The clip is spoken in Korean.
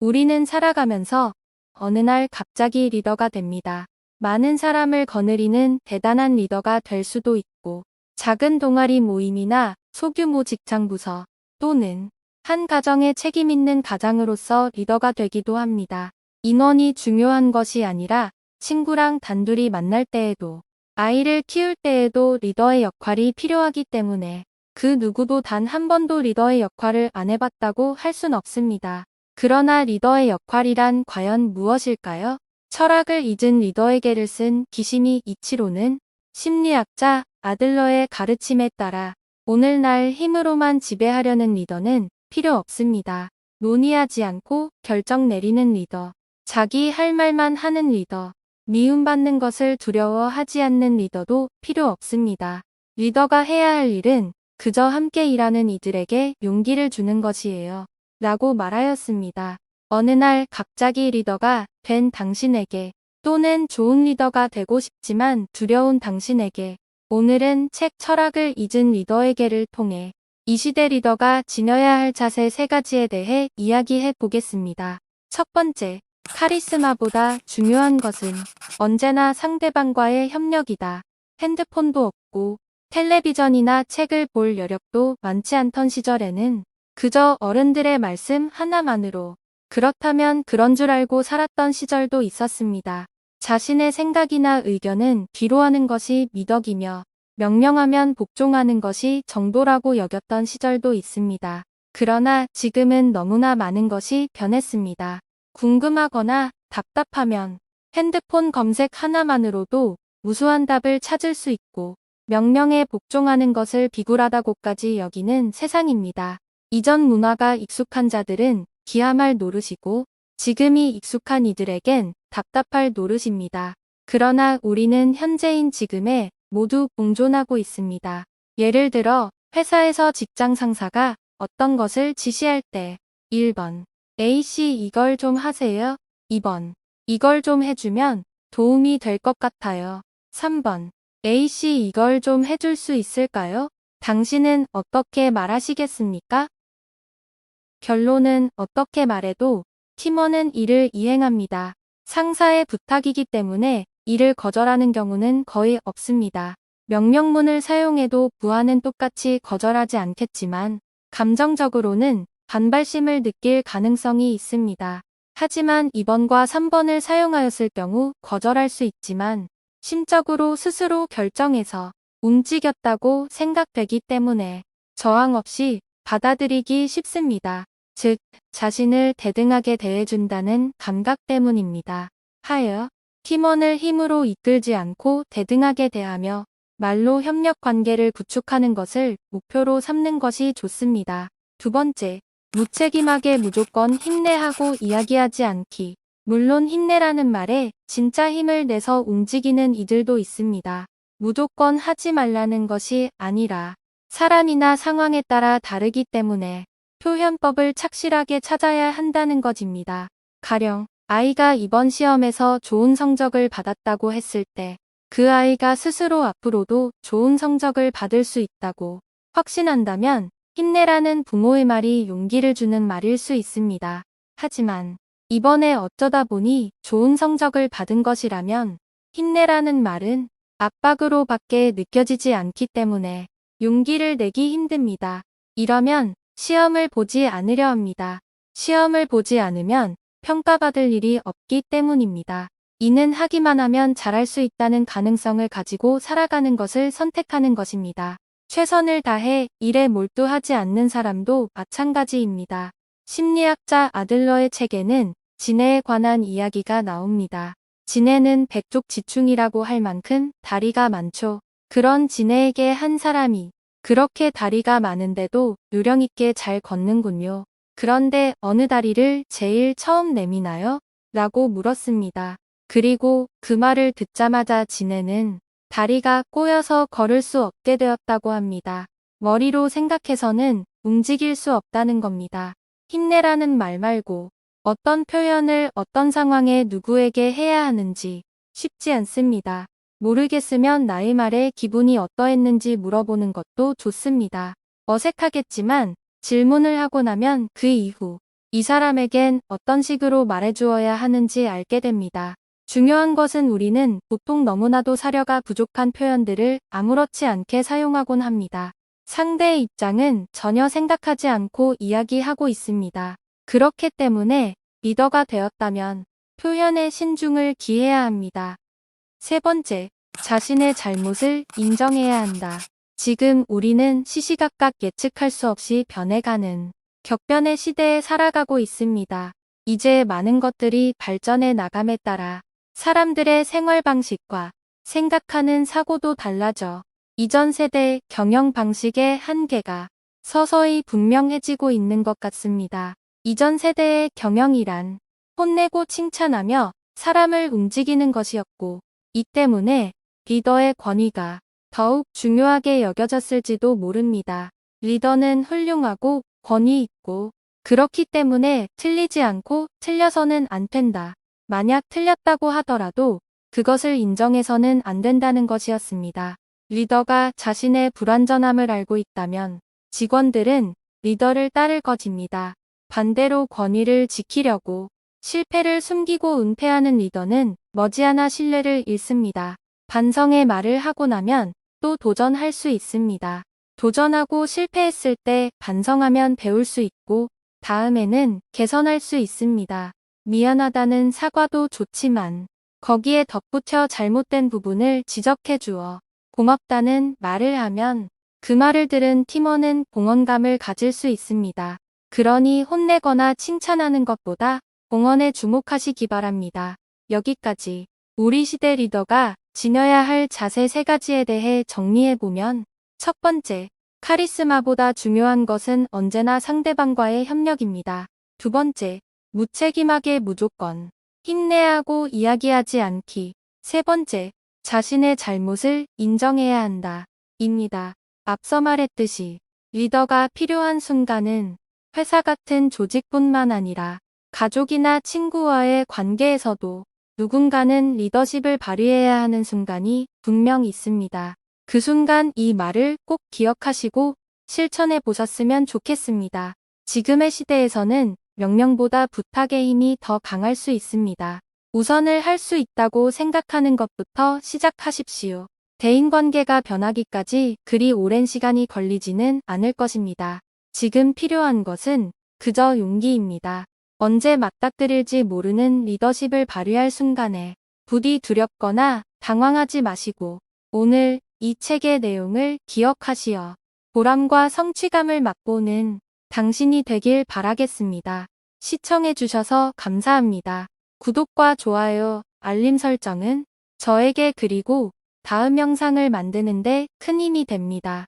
우리는 살아가면서 어느 날 갑자기 리더가 됩니다. 많은 사람을 거느리는 대단한 리더가 될 수도 있고, 작은 동아리 모임이나 소규모 직장 부서 또는 한 가정에 책임 있는 가장으로서 리더가 되기도 합니다. 인원이 중요한 것이 아니라 친구랑 단둘이 만날 때에도 아이를 키울 때에도 리더의 역할이 필요하기 때문에 그 누구도 단 한 번도 리더의 역할을 안 해봤다고 할 순 없습니다. 그러나 리더의 역할이란 과연 무엇일까요? 철학을 잊은 리더에게를 쓴 기시미 이치로는 심리학자 아들러의 가르침에 따라 오늘날 힘으로만 지배하려는 리더는 필요 없습니다. 논의하지 않고 결정 내리는 리더, 자기 할 말만 하는 리더, 미움받는 것을 두려워하지 않는 리더도 필요 없습니다. 리더가 해야 할 일은 그저 함께 일하는 이들에게 용기를 주는 것이에요. 라고 말하였습니다. 어느 날 갑자기 리더가 된 당신에게 또는 좋은 리더가 되고 싶지만 두려운 당신에게 오늘은 책 철학을 잊은 리더에게를 통해 이 시대 리더가 지녀야 할 자세 세 가지에 대해 이야기해 보겠습니다. 첫 번째, 카리스마보다 중요한 것은 언제나 상대방과의 협력이다. 핸드폰도 없고 텔레비전이나 책을 볼 여력도 많지 않던 시절에는 그저 어른들의 말씀 하나만으로 그렇다면 그런 줄 알고 살았던 시절도 있었습니다. 자신의 생각이나 의견은 뒤로 하는 것이 미덕이며 명령하면 복종하는 것이 정도라고 여겼던 시절도 있습니다. 그러나 지금은 너무나 많은 것이 변했습니다. 궁금하거나 답답하면 핸드폰 검색 하나만으로도 무수한 답을 찾을 수 있고 명령에 복종하는 것을 비굴하다고까지 여기는 세상입니다. 이전 문화가 익숙한 자들은 기함할 노릇이고 지금이 익숙한 이들에겐 답답할 노릇입니다. 그러나 우리는 현재인 지금에 모두 공존하고 있습니다. 예를 들어 회사에서 직장 상사가 어떤 것을 지시할 때 1번 A씨 이걸 좀 하세요. 2번 이걸 좀 해주면 도움이 될 것 같아요. 3번 A씨 이걸 좀 해줄 수 있을까요? 당신은 어떻게 말하시겠습니까? 결론은 어떻게 말해도 팀원은 이를 이행합니다. 상사의 부탁이기 때문에 이를 거절하는 경우는 거의 없습니다. 명령문을 사용해도 부하는 똑같이 거절하지 않겠지만 감정적으로는 반발심을 느낄 가능성이 있습니다. 하지만 2번과 3번을 사용하였을 경우 거절할 수 있지만 심적으로 스스로 결정해서 움직였다고 생각되기 때문에 저항 없이 받아들이기 쉽습니다. 즉, 자신을 대등하게 대해준다는 감각 때문입니다. 하여, 팀원을 힘으로 이끌지 않고 대등하게 대하며 말로 협력 관계를 구축하는 것을 목표로 삼는 것이 좋습니다. 두 번째, 무책임하게 무조건 힘내하고 이야기하지 않기. 물론 힘내라는 말에 진짜 힘을 내서 움직이는 이들도 있습니다. 무조건 하지 말라는 것이 아니라 사람이나 상황에 따라 다르기 때문에 표현법을 착실하게 찾아야 한다는 것입니다. 가령 아이가 이번 시험에서 좋은 성적을 받았다고 했을 때 그 아이가 스스로 앞으로도 좋은 성적을 받을 수 있다고 확신한다면 힘내라는 부모의 말이 용기를 주는 말일 수 있습니다. 하지만 이번에 어쩌다 보니 좋은 성적을 받은 것이라면 힘내라는 말은 압박으로 밖에 느껴지지 않기 때문에 용기를 내기 힘듭니다. 이러면 시험을 보지 않으려 합니다. 시험을 보지 않으면 평가받을 일이 없기 때문입니다. 이는 하기만 하면 잘할 수 있다는 가능성을 가지고 살아가는 것을 선택하는 것입니다. 최선을 다해 일에 몰두하지 않는 사람도 마찬가지입니다. 심리학자 아들러의 책에는 진해에 관한 이야기가 나옵니다. 진해는 백족지충이라고 할 만큼 다리가 많죠. 그런 진해에게 한 사람이 그렇게 다리가 많은데도 요령 있게 잘 걷는군요. 그런데 어느 다리를 제일 처음 내미나요? 라고 물었습니다. 그리고 그 말을 듣자마자 진해는 다리가 꼬여서 걸을 수 없게 되었다고 합니다. 머리로 생각해서는 움직일 수 없다는 겁니다. 힘내라는 말 말고 어떤 표현을 어떤 상황에 누구에게 해야 하는지 쉽지 않습니다. 모르겠으면 나의 말에 기분이 어떠했는지 물어보는 것도 좋습니다. 어색하겠지만 질문을 하고 나면 그 이후 이 사람에겐 어떤 식으로 말해주어야 하는지 알게 됩니다. 중요한 것은 우리는 보통 너무나도 사려가 부족한 표현들을 아무렇지 않게 사용하곤 합니다. 상대의 입장은 전혀 생각하지 않고 이야기하고 있습니다. 그렇기 때문에 리더가 되었다면 표현에 신중을 기해야 합니다. 세 번째, 자신의 잘못을 인정해야 한다. 지금 우리는 시시각각 예측할 수 없이 변해가는 격변의 시대에 살아가고 있습니다. 이제 많은 것들이 발전해 나감에 따라 사람들의 생활 방식과 생각하는 사고도 달라져 이전 세대의 경영 방식의 한계가 서서히 분명해지고 있는 것 같습니다. 이전 세대의 경영이란 혼내고 칭찬하며 사람을 움직이는 것이었고 이 때문에 리더의 권위가 더욱 중요하게 여겨졌을지도 모릅니다. 리더는 훌륭하고 권위 있고 그렇기 때문에 틀리지 않고 틀려서는 안 된다. 만약 틀렸다고 하더라도 그것을 인정해서는 안 된다는 것이었습니다. 리더가 자신의 불완전함을 알고 있다면 직원들은 리더를 따를 것입니다. 반대로 권위를 지키려고 실패를 숨기고 은폐하는 리더는 머지않아 신뢰를 잃습니다. 반성의 말을 하고 나면 또 도전할 수 있습니다. 도전하고 실패했을 때 반성하면 배울 수 있고 다음에는 개선할 수 있습니다. 미안하다는 사과도 좋지만 거기에 덧붙여 잘못된 부분을 지적해 주어 고맙다는 말을 하면 그 말을 들은 팀원은 공헌감을 가질 수 있습니다. 그러니 혼내거나 칭찬하는 것보다 공헌에 주목하시기 바랍니다. 여기까지 우리 시대 리더가 지녀야 할 자세 세 가지에 대해 정리해보면 첫 번째, 카리스마보다 중요한 것은 언제나 상대방과의 협력입니다. 두 번째, 무책임하게 무조건 힘내야 하고 이야기하지 않기. 세 번째, 자신의 잘못을 인정해야 한다. 입니다. 앞서 말했듯이 리더가 필요한 순간은 회사 같은 조직뿐만 아니라 가족이나 친구와의 관계에서도 누군가는 리더십을 발휘해야 하는 순간이 분명 있습니다. 그 순간 이 말을 꼭 기억하시고 실천해 보셨으면 좋겠습니다. 지금의 시대에서는 명령보다 부탁의 힘이 더 강할 수 있습니다. 우선을 할 수 있다고 생각하는 것부터 시작하십시오. 대인관계가 변하기까지 그리 오랜 시간이 걸리지는 않을 것입니다. 지금 필요한 것은 그저 용기입니다. 언제 맞닥뜨릴지 모르는 리더십을 발휘할 순간에 부디 두렵거나 당황하지 마시고 오늘 이 책의 내용을 기억하시어 보람과 성취감을 맛보는 당신이 되길 바라겠습니다. 시청해주셔서 감사합니다. 구독과 좋아요, 알림 설정은 저에게 그리고 다음 영상을 만드는데 큰 힘이 됩니다.